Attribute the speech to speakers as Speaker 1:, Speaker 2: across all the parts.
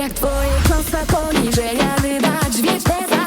Speaker 1: Jak twoje kłamstwa poniżenia wydać wieczne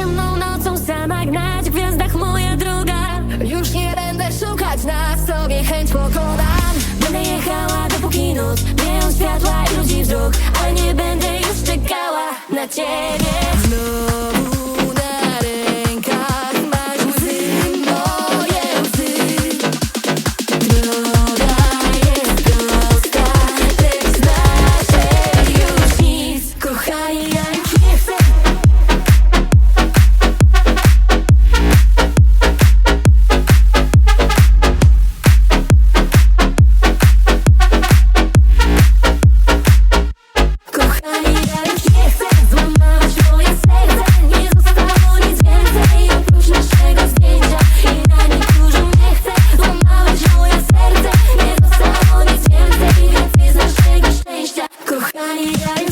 Speaker 1: ciemną nocą sama gnać W gwiazdach moja droga. Już nie będę szukać na sobie chęć pokonam. Będę jechała dopóki noc Mieją światła i ludzi wzrok Ale nie będę już czekała na ciebie. Znów yeah